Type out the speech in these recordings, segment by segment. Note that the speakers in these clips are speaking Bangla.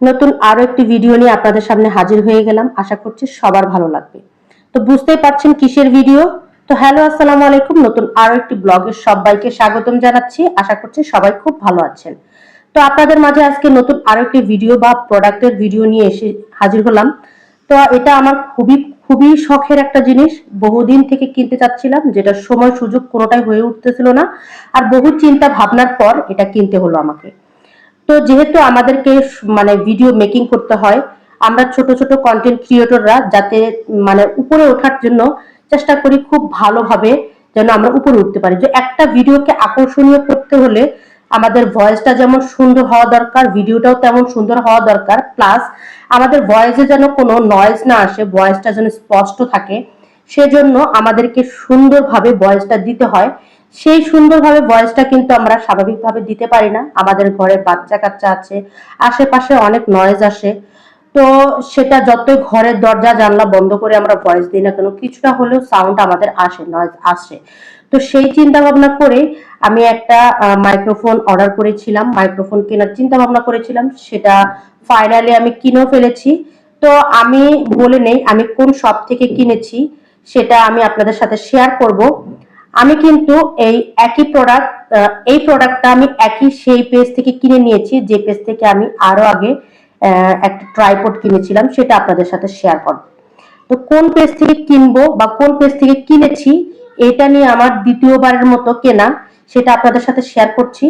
নতুন আরও একটি ভিডিও নিয়ে আপনাদের সামনে হাজির হয়ে গেলাম। আশা করছি সবার ভালো লাগবে। তো বুঝতেই পারছেন কিসের ভিডিও তো হ্যালো আসসালামু আলাইকুম। নতুন আরও একটি ব্লগের সবাইকে স্বাগতম জানাচ্ছি। আশা করছি সবাই খুব ভালো আছেন। তো আপনাদের মাঝে আজকে নতুন আরও একটি ভিডিও বা প্রোডাক্টের ভিডিও নিয়ে এসে হাজির হলাম। তো এটা আমার খুবই খুবই শখের একটা জিনিস। বহুদিন থেকে কিনতে চাচ্ছিলাম, যেটা সময় সুযোগ কোনোটাই হয়ে উঠতেছিল না। আর বহু চিন্তা ভাবনার পর এটা কিনতে হলো আমাকে। তো যেহেতু আমাদেরকে মানে ভিডিও মেকিং করতে হয়, আমরা ছোট ছোট কন্টেন্ট ক্রিয়েটররা যাতে মানে উপরে ওঠার জন্য চেষ্টা করি খুব ভালোভাবে যেন আমরা উপরে উঠতে পারি। যে একটা ভিডিওকে আকর্ষণীয় করতে হলে আমাদের ভয়েসটা যেমন সুন্দর হওয়া দরকার ভিডিওটাও তেমন সুন্দর হওয়া দরকার। প্লাস আমাদের ভয়েসে যেন কোনো নয়েজ না আসে ভয়েসটা যেন স্পষ্ট থাকে, সেজন্য আমাদেরকে সুন্দরভাবে ভয়েসটা দিতে হয়। সেই সুন্দরভাবে ভয়েসটা কিন্তু আমরা স্বাভাবিকভাবে দিতে পারি না। আমাদের ঘরে বাচ্চা কাচ্চা আছে, আশেপাশে অনেক নয়েজ আসে। তো সেটা যতই ঘরের দরজা, জানলা বন্ধ করে আমরা ভয়েস দিই না কেন, কিছুটা হলেও সাউন্ড আমাদের আসে নয়েজ আসে। তো সেই চিন্তা ভাবনা করে আমি একটা মাইক্রোফোন অর্ডার করেছিলাম। মাইক্রোফোন কেনার চিন্তা ভাবনা করেছিলাম। সেটা ফাইনালি আমি কিনেও ফেলেছি। তো আমি বলে নেই, আমি কোন শপ থেকে কিনেছি, সেটা আমি আপনাদের সাথে শেয়ার করব। আমি কিন্তু এই একই প্রোডাক্ট এই প্রোডাক্টটা আমি একই সেই পেজ থেকে কিনে নিয়েছি, যে পেজ থেকে আমি আরও আগে একটা ট্রাইপড কিনেছিলাম, সেটা আপনাদের সাথে শেয়ার করব। তো কোন পেজ থেকে কিনবো বা কোন পেজ থেকে কিনেছি, এটা নিয়ে আমার দ্বিতীয়বারের মতো কেনা, সেটা আপনাদের সাথে শেয়ার করছি।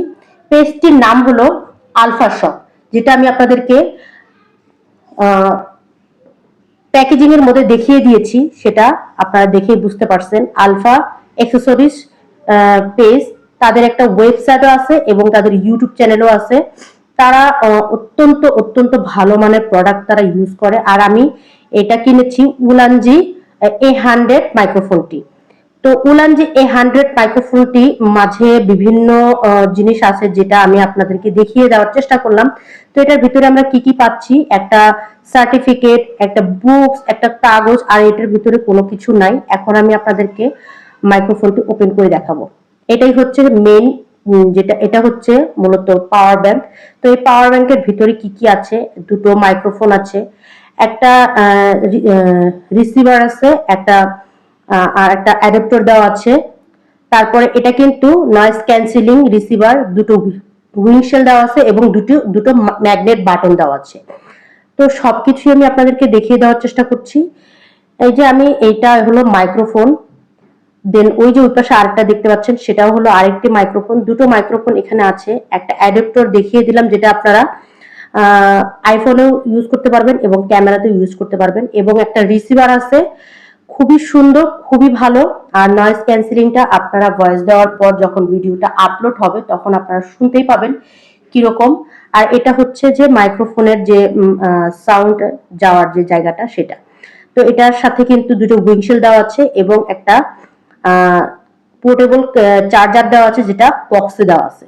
পেজটির নাম হলো আলফা শপ যেটা আমি আপনাদেরকে প্যাকেজিং এর মধ্যে দেখিয়ে দিয়েছি, সেটা আপনারা দেখেই বুঝতে পারছেন। আলফা অ্যাক্সেসরিজ পেজ তাদের একটা ওয়েবসাইটও আছে এবং তাদের ইউটিউব চ্যানেলও আছে। তারা অত্যন্ত অত্যন্ত ভালো মানের প্রোডাক্ট তারা ইউজ করে। আর আমি এটা কিনেছি উলানজি এ হান্ড্রেড মাইক্রোফোনটি তো উলানজি এ হান্ড্রেড মাইক্রোফোনটি মাঝে বিভিন্ন জিনিস আছে যেটা আমি আপনাদেরকে দেখিয়ে দেওয়ার চেষ্টা করলাম। তো এটার ভিতরে আমরা কি কি পাচ্ছি? একটা সার্টিফিকেট একটা বুকস একটা কাগজ, আর এটার ভিতরে কোনো কিছু নাই। এখন আমি আপনাদেরকে মাইক্রোফোনটি ওপেন করে দেখাবো। এটাই হচ্ছে মেইন যেটা, এটা হচ্ছে মূলত পাওয়ার ব্যাংক তো এই পাওয়ার ব্যাংকের ভিতরে কি কি আছে? দুটো মাইক্রোফোন আছে, একটা রিসিভার আছে, একটা আর একটা অ্যাডাপ্টার দেওয়া আছে। তারপরে এটা কিন্তু নয়েজ ক্যান্সেলিং রিসিভার দুটো উইংশেল দেওয়া আছে এবং দুটো দুটো ম্যাগনেট বাটন দেওয়া আছে। তো সবকিছুই আমি আপনাদেরকে দেখিয়ে দেওয়ার চেষ্টা করছি। এই যে আমি, এইটা হলো মাইক্রোফোন দেন ওই যে ওই পাশে আরেকটা দেখতে পাচ্ছেন, সেটাও হলো আরেকটি মাইক্রোফোন দুটো মাইক্রোফোন এখানে আছে। একটা অ্যাডাপ্টর দেখিয়ে দিলাম, যেটা আপনারা আইফোনেও ইউজ করতে পারবেন এবং ক্যামেরাতেও ইউজ করতে পারবেন। এবং একটা রিসিভার আছে, খুবই সুন্দর, খুবই ভালো। আর নয়েজ ক্যান্সেলিংটা আপনারা ভয়েস দেওয়ার পর যখন ভিডিওটা আপলোড হবে, তখন আপনারা শুনতেই পাবেন কীরকম। আর এটা হচ্ছে যে মাইক্রোফোনের যে সাউন্ড যাওয়ার যে জায়গাটা, সেটা। তো এটার সাথে কিন্তু দুটো উইংশেল দেওয়া আছে এবং একটা পোর্টেবল চার্জার দেওয়া আছে, যেটা বক্সে দেওয়া আছে।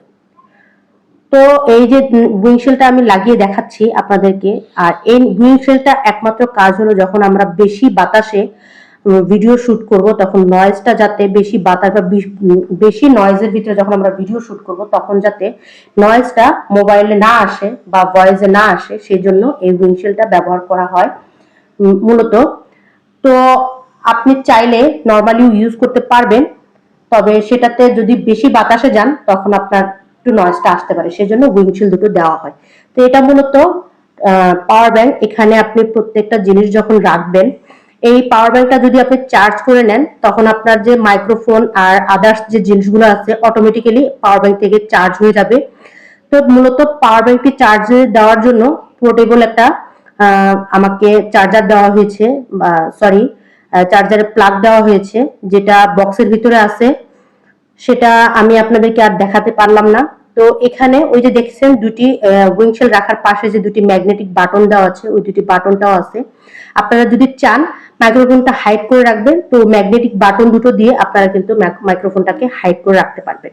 তো এই যে উইংশেলটা আমি লাগিয়ে দেখাচ্ছি আপনাদেরকে, আর এই উইংশেলটা একমাত্র কাজ হলো যখন আমরা বেশি বাতাসে ভিডিও শুট করব, তখন নয়েজটা যাতে বেশি বাতাস বা বেশি নয়েজের ভিতরে যখন আমরা ভিডিও শুট করব, তখন যাতে নয়েজটা মোবাইলে না আসে বা ভয়েসে না আসে সেই জন্য এই উইংশেলটা ব্যবহার করা হয় মূলত। তো আপনি চাইলে নর্মালি ইউজ করতে পারবেন, তবে সেটাতে যদি বেশি বাতাসে যান, তখন আপনার একটু নয়েজটা আসতে পারে। সেজন্য উইন্ডশিল দুটো দেওয়া হয়। তো এটা মূলত পাওয়ার ব্যাংক এখানে আপনি প্রত্যেকটা জিনিস যখন রাখবেন, এই পাওয়ার ব্যাংকটা যদি আপনি চার্জ করে নেন, তখন আপনার যে মাইক্রোফোন আর আদার্স যে জিনিসগুলো আছে অটোমেটিক্যালি পাওয়ার ব্যাংক থেকে চার্জ হয়ে যাবে। তো মূলত পাওয়ার ব্যাংকটি চার্জে দেওয়ার জন্য পোর্টেবল একটা আমাকে চার্জার দেওয়া হয়েছে সরি চার্জারের প্লাগ দেওয়া হয়েছে, যেটা বক্সের ভিতরে আছে। সেটা আমি আপনাদেরকে আর দেখাতে পারলাম না। তো এখানে ওই যে দেখছেন দুটি উইংশেল রাখার পাশে যে দুটি ম্যাগনেটিক বাটন দেওয়া আছে, ওই দুটি বাটনটাও আছে। আপনারা যদি চান মাইক্রোফোনটা হাইড করে রাখবেন, তো ম্যাগনেটিক বাটন দুটো দিয়ে আপনারা কিন্তু মাইক্রোফোনটাকে হাইড করে রাখতে পারবেন।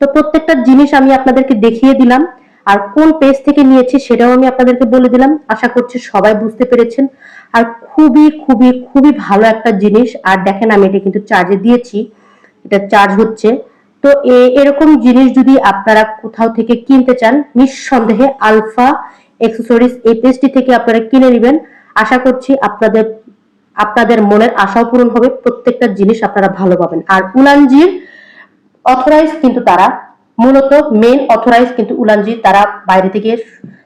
তো প্রত্যেকটা জিনিস আমি আপনাদেরকে দেখিয়ে দিলাম, আর কোন পেজ থেকে নিয়েছি সেটাও আমি আপনাদেরকে বলে দিলাম। আশা করছি সবাই বুঝতে পেরেছেন। আর খুবই খুবই খুবই ভালো একটা জিনিস। আর দেখেন আমি এটা কিন্তু চার্জে দিয়েছি। এটা চার্জ হচ্ছে। তো এরকম জিনিস যদি আপনারা কোথাও থেকে কিনতে চান, নিঃসন্দেহে আলফা এক্সেসরিজ এই পেজটি থেকে আপনারা কিনে নেবেন। আশা করছি আপনাদের আপনাদের মনের আশাও পূরণ হবে। প্রত্যেকটা জিনিস আপনারা ভালো পাবেন। আর উলানজির অথরাইজ কিন্তু তারা, মূলত মেন অথরাইজ কিন্তু উলানজি তারা বাইরে থেকে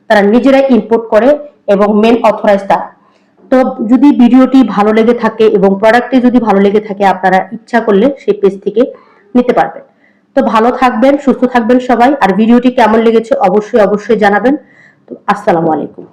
তারা নিজেরাই ইম্পোর্ট করে এবং মেন অথরাইজ তারা তো যদি ভিডিওটি ভালো লেগে থাকে এবং প্রোডাক্টটি যদি ভালো লেগে থাকে, আপনারা ইচ্ছা করলে সেই পেজ থেকে নিতে পারবেন। তো ভালো থাকবেন, সুস্থ থাকবেন সবাই। আর ভিডিওটি কেমন লেগেছে অবশ্যই অবশ্যই জানাবেন। তো আসসালামু আলাইকুম।